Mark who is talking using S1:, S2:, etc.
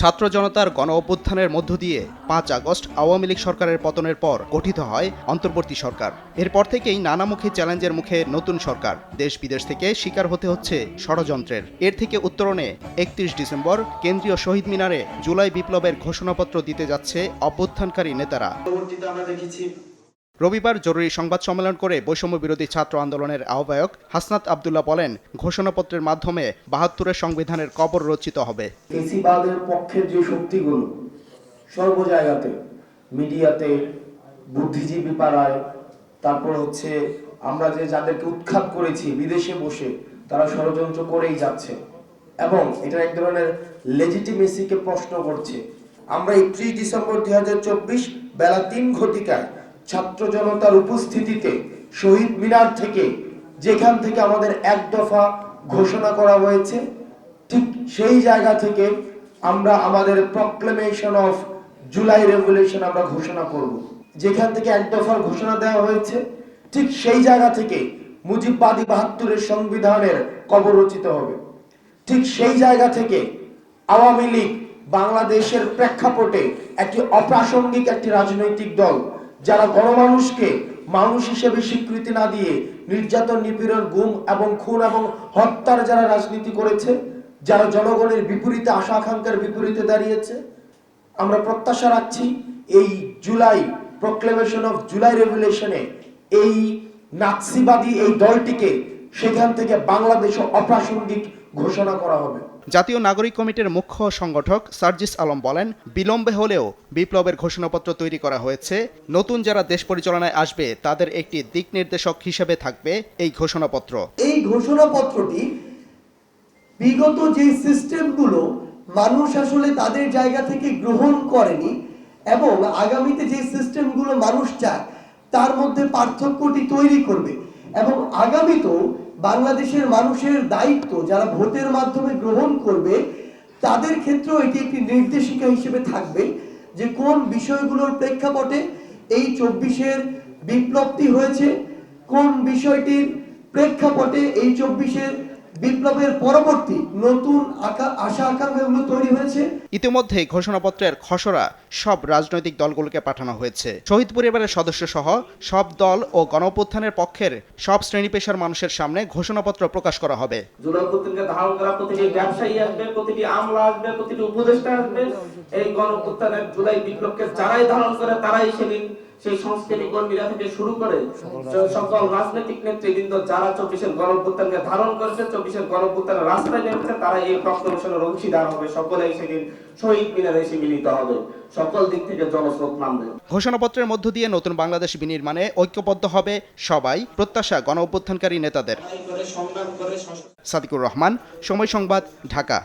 S1: ছাত্র জনতার গণ অভ্যুত্থানের মধ্য দিয়ে পাঁচ আগস্ট আওয়ামী লীগ সরকারের পতনের পর গঠিত হয় অন্তর্বর্তী সরকার। এরপর থেকেই নানামুখী চ্যালেঞ্জের মুখে নতুন সরকার। দেশ বিদেশ থেকে শিকার হতে হচ্ছে ষড়যন্ত্রের। এর থেকে উত্তরণে একত্রিশ ডিসেম্বর কেন্দ্রীয় শহীদ মিনারে জুলাই বিপ্লবের ঘোষণাপত্র দিতে যাচ্ছে অভ্যুত্থানকারী নেতারা।
S2: আমরা দেখেছি
S1: রবিবার জরুরি সংবাদ সম্মেলন করে বৈষম্য বিরোধী ছাত্র আন্দোলনের আহ্বায়ক হাসনাত আবদুল্লাহ বলেন, ঘোষণাপত্রের মাধ্যমে বাহাত্তরের সংবিধানের কবর রচিত হবে।
S2: পক্ষের যে শক্তিগুলো সর্ব জায়গাতে মিডিয়াতে, বুদ্ধিজীবী পাড়ায়, তারপর হচ্ছে আমরা যে যাদেরকে উৎখাত করেছি বিদেশে বসে, তারা ষড়যন্ত্র করেই যাচ্ছে। এবং এটা এক ধরনের লেজিটিমেসিকে প্রশ্ন করছে। আমরা একত্রিশ ডিসেম্বর দুই হাজার চব্বিশ বেলা তিন ঘটিকায় ছাত্র জনতার উপস্থিতিতে শহীদ মিনার থেকে যেখান থেকে আমাদের এক দফা ঘোষণা করা হয়েছে, ঠিক সেই জায়গা থেকে আমরা আমাদের প্রক্লেমেশন অফ জুলাই রেভুলেশন আমরা ঘোষণা করব। যেখান থেকে এক দফার ঘোষণা দেওয়া হয়েছে, ঠিক সেই জায়গা থেকে মুজিববাদী বাহাত্তরের সংবিধানের কবর রচিত হবে। ঠিক সেই জায়গা থেকে আওয়ামী লীগ বাংলাদেশের প্রেক্ষাপটে একটি অপ্রাসঙ্গিক একটি রাজনৈতিক দল যারা গণমানুষকে মানুষ হিসেবে স্বীকৃতি না দিয়ে নির্যাতন, নিপীড়ন, গুম এবং খুন এবং হত্যার যারা রাজনীতি করেছে, যারা জনগণের বিপরীতে, আশা আকাঙ্ক্ষার বিপরীতে দাঁড়িয়েছে, আমরা প্রত্যাশা রাখছি এই জুলাই প্রক্লেমেশন অফ জুলাই রেভুলেশনে এই নাৎসিবাদী এই দলটিকে সেখান থেকে বাংলাদেশে অপ্রাসঙ্গিক ঘোষণা করা হবে।
S1: জাতীয় নাগরিক কমিটির মুখ্য সংগঠক সার্জিস আলম বলেন, বিলম্বে হলেও বিপ্লবের ঘোষণাপত্র তৈরি করা হয়েছে। নতুন যারা দেশ পরিচালনায় আসবে, তাদের একটি দিক নির্দেশক হিসেবে থাকবে এই ঘোষণাপত্র।
S3: এই ঘোষণাপত্রটি বিগত যে সিস্টেমগুলো মানুষ আসলে তাদের জায়গা থেকে গ্রহণ করেনি এবং আগামীতে যে সিস্টেমগুলো মানুষ চায়, তার মধ্যে পার্থক্যটি তৈরি করবে। এবং আগামীতেও বাংলাদেশের মানুষের দায়িত্ব যারা ভোটের মাধ্যমে গ্রহণ করবে, তাদের ক্ষেত্রেও এটি একটি নির্দেশিকা হিসেবে থাকবে যে কোন বিষয়গুলোর প্রেক্ষাপটে এই চব্বিশের বিপ্লবটি হয়েছে, কোন বিষয়টির প্রেক্ষাপটে এই চব্বিশের বিপ্লবের পরবর্তী নতুন আশা আকাঙ্ক্ষাগুলো তৈরি হয়েছে।
S1: ইতিমধ্যে ঘোষণাপত্রের খসড়া সব রাজনৈতিক দলগুলোকে পাঠানো হয়েছে। শহীদ পরিবারের সদস্য সহ সব দল ও গণঅভ্যুত্থানের পক্ষের সব শ্রেণি পেশার মানুষের সামনে ঘোষণাপত্র প্রকাশ করা হবে।
S4: জুলাই ধারণ করা প্রতিটি ব্যবসায়ী আসবে প্রতিটি আমলা আসবে প্রতিটি উপদেষ্টা আসবে। এই জুলাই বিপ্লবকে যারাই ধারণ করে তারাই সেদিন সেই সংস্কৃতি কর্মীরা থেকে শুরু করে সকল রাজনৈতিক নেতৃবৃন্দ যারা চব্বিশের গণপ্রত্যানকে ধারণ করেছে চব্বিশের গণপ্রত্যানের রাস্তায় নেমেছে তারা এই প্রক্লেমেশনের অংশীদার হবে। সকলেই সেদিন শহীদ মিনারে এসে মিলিত হবে। সকল দিক থেকে জনস্রোত নামবে।
S1: ঘোষণাপত্রের মধ্য দিয়ে নতুন বাংলাদেশ বিনির্মাণে ঐক্যবদ্ধ হবে সবাই প্রত্যাশা গণ অভ্যুত্থানকারী নেতাদের সাদিকুর রহমান সময় সংবাদ ঢাকা।